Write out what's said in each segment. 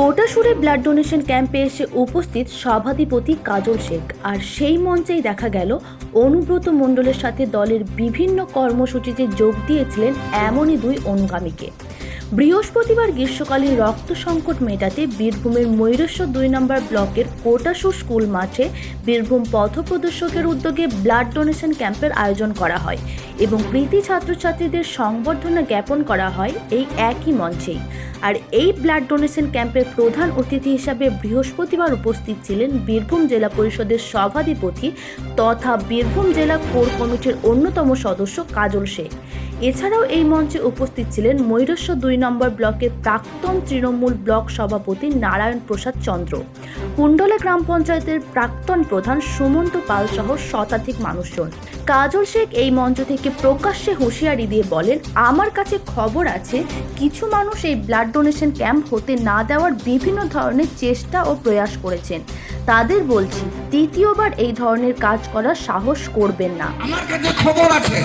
কোটাসুরে blood donation ক্যাম্পে এসে উপস্থিত সভাধিপতি কাজল শেখ। আর সেই মঞ্চেই দেখা গেল অনুব্রত মণ্ডলের সাথে দলের বিভিন্ন কর্মসূচিতে যোগ দিয়েছিলেন এমনই দুই অনুগামীকে। বৃহস্পতিবার গ্রীষ্মকালে রক্ত সংকট মেটাতে বীরভূমের ময়ূরেশ্বর দুই নম্বর ব্লকের কোটাসু স্কুল মাঠে বীরভূম পথপ্রদর্শকের উদ্যোগে ব্লাড ডোনেশন ক্যাম্পের আয়োজন করা হয় এবং কৃতি ছাত্রছাত্রীদের সংবর্ধনা জ্ঞাপন করা হয় এই একই মঞ্চেই আর এই ব্লাড ডোনেশন ক্যাম্পের প্রধান অতিথি হিসাবে বৃহস্পতিবার উপস্থিত ছিলেন বীরভূম জেলা পরিষদের সভাধিপতি তথা বীরভূম জেলা কোর কমিটির অন্যতম সদস্য কাজল শেখ। এছাড়াও এই মঞ্চে উপস্থিত ছিলেন ময়ূরেশ্বর দুই নম্বর ব্লকের প্রাক্তন তৃণমূল ব্লক সভাপতি নারায়ণ প্রসাদ চন্দ্র। কুণ্ডলা গ্রাম পঞ্চায়েতের প্রাক্তন প্রধান সুমন্ত পাল সহ শতাধিক মানুষজন। কাজল শেখ এই মঞ্চ থেকে প্রকাশ্যে হুঁশিয়ারি দিয়ে বলেন, আমার কাছে খবর আছে, কিছু মানুষ এই ব্লাড ডোনেশন ক্যাম্প হতে না দেওয়ার বিভিন্ন ধরনের চেষ্টা ও প্রয়াস করেছেন। তাদের বলছি দ্বিতীয়বার এই ধরনের কাজ করার সাহস করবেন না। আমার কাছে খবর আছে।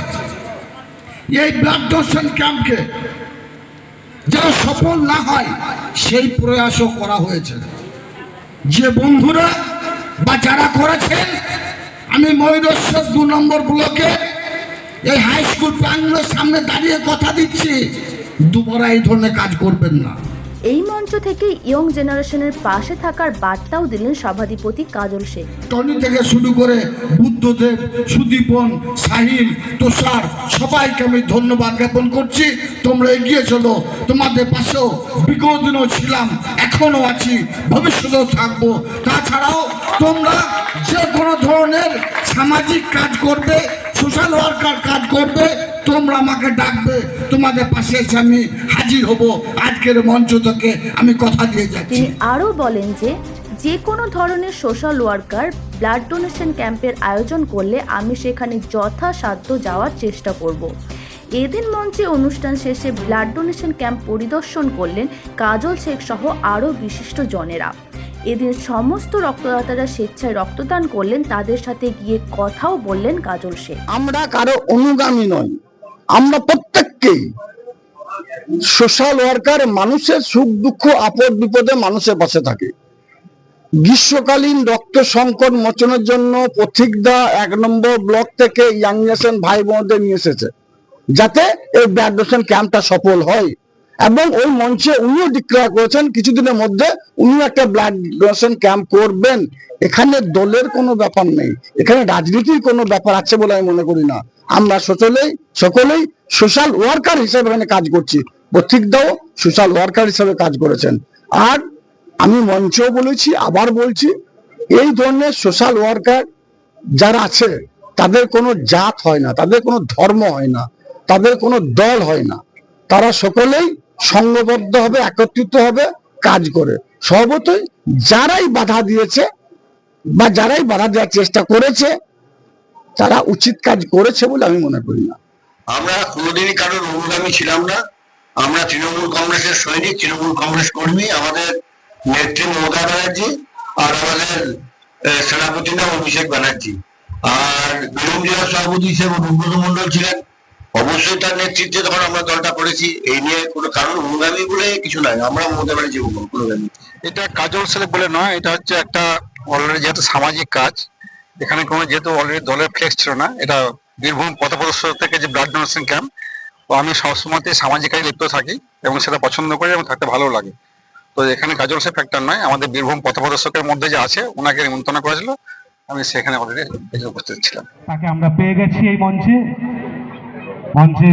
এই ব্লাড ডোনেশন ক্যাম্পকে যেন সফল না হয়, সেই প্রয়াসও করা হয়েছে। যে বন্ধুরা বা যারা করেছেন আমি ময়ূরেশ্বর দু নম্বর ব্লকে এই হাই স্কুল সামনে দাঁড়িয়ে কথা দিচ্ছি দুবার এই ধরনের কাজ করবেন না। এই মঞ্চ থেকে ইয়ং জেনারেশনের পাশে থাকার বার্তাও দিলেন সভাধিপতি কাজল শেখ টনি থেকে শুরু করে বুদ্ধদেব, সুদীপন, সাহিল, তুষার, সবাইকে আমি ধন্যবাদ জ্ঞাপন করছি। তোমরা এগিয়ে চলো, তোমাদের পাশেও বিগত দিনও ছিলাম, এখনও আছি, ভবিষ্যতেও থাকব। তাছাড়াও তোমরা যে কোনো ধরনের সামাজিক কাজ করবে, সোশ্যাল ওয়ার্কার কাজ করবে, তোমরা আমাকে ডাকবে। তোমাদের পাশে এসে আমি হাজির হব। আজকের মঞ্চ থেকে আমি কথা দিয়ে যাচ্ছি। তিনি আরও বলেন যে যে কোনো ধরনের সোশ্যাল ওয়ার্কার ব্লাড ডোনেশন ক্যাম্পের আয়োজন করলে আমি সেখানে যথাসাধ্য যাওয়ার চেষ্টা করব। এদিন মঞ্চে অনুষ্ঠান শেষে ব্লাড ডোনেশন ক্যাম্প পরিদর্শন করলেন কাজল শেখ সহ আরও বিশিষ্ট জনেরা। এদিন সমস্ত রক্তদাতারা স্বেচ্ছায় রক্তদান করলেন তাদের সাথে গিয়ে কথাও বললেন কাজল শেখ। আমরা কারও অনুগামী নই। আমরা প্রত্যেককেই সোশ্যাল ওয়ার্কার মানুষের সুখ, দুঃখ, আপদ, বিপদে মানুষের পাশে থাকে। গ্রীষ্মকালীন রক্ত সংকট মোচনের জন্য পথিকদা এক নম্বর ব্লক থেকে ইয়াং ভাই বোনদের নিয়ে এসেছে, যাতে এই ব্লাড ডোনেশন ক্যাম্পটা সফল হয়। এবং ওই মঞ্চে উনিও ডিক্লেয়ার করেছেন, কিছুদিনের মধ্যে উনি একটা ব্লাড ডোনেশন ক্যাম্প করবেন। এখানে দলের কোনো ব্যাপার নেই, এখানে রাজনীতির কোনো ব্যাপার আছে বলে আমি মনে করি না। আমরা সকলেই সকলেই সোশ্যাল ওয়ার্কার হিসেবে এখানে কাজ করছি। পথিকদাও সোশ্যাল ওয়ার্কার হিসেবে কাজ করেছেন। আর আমি মঞ্চেও বলেছি, আবার বলছি, এই ধরনের সোশ্যাল ওয়ার্কার যারা আছে, তাদের কোনো জাত হয় না, তাদের কোনো ধর্ম হয় না, তাদের কোনো দল হয় না। তারা সকলেই সংঘবদ্ধ হবে, একত্রিত হবে, কাজ করে। সর্বতই যারাই বাধা দিয়েছে বা যারাই বাধা দেওয়ার চেষ্টা করেছে, তারা উচিত কাজ করেছে বলে আমি মনে করি না। আমরা কোনোদিনই কারোর অনুগামী ছিলাম না। আমরা তৃণমূল কংগ্রেসের সৈনিক, তৃণমূল কংগ্রেস কর্মী, আমাদের নেত্রী মমতা ব্যানার্জি আর আমাদের সেনাপতি নাম অভিষেক ব্যানার্জি। আর জেলা সভাপতি হিসেবে অনুব্রত মন্ডল ছিলেন। অবশ্যই তার নেতৃত্বে তখন আমরা দলটা করেছি এই নিয়ে কোনো কারণ অনুগামী বলে কিছু নাই। আমরা মমতা ব্যানার্জি অনুগামী। এটা কাজল সেলেক বলে নয় এটা হচ্ছে একটা অলরেডি যেহেতু সামাজিক কাজ এখানে কোনো যেহেতু অলরেডি দলের ফ্লেক্স ছিল না এটা বীরভূম পথপ্রদর্শক থেকে যে ব্লাড ডোনেশন ক্যাম্প তো আমি সবসময়তে সামাজিক কাজে লিপ্ত থাকি এবং সেটা পছন্দ করি এবং থাকতে ভালো লাগে। তো এখানে কাজল সে ফ্যাক্টর নয় আমাদের বীরভূম পথপ্রদর্শকের মধ্যে যে আছে ওনাকে নিমন্ত্রণ করেছিল আমি সেখানে অলরেডি উপস্থিত ছিলাম। তাকে আমরা পেয়ে গেছি এই মঞ্চে। মঞ্চে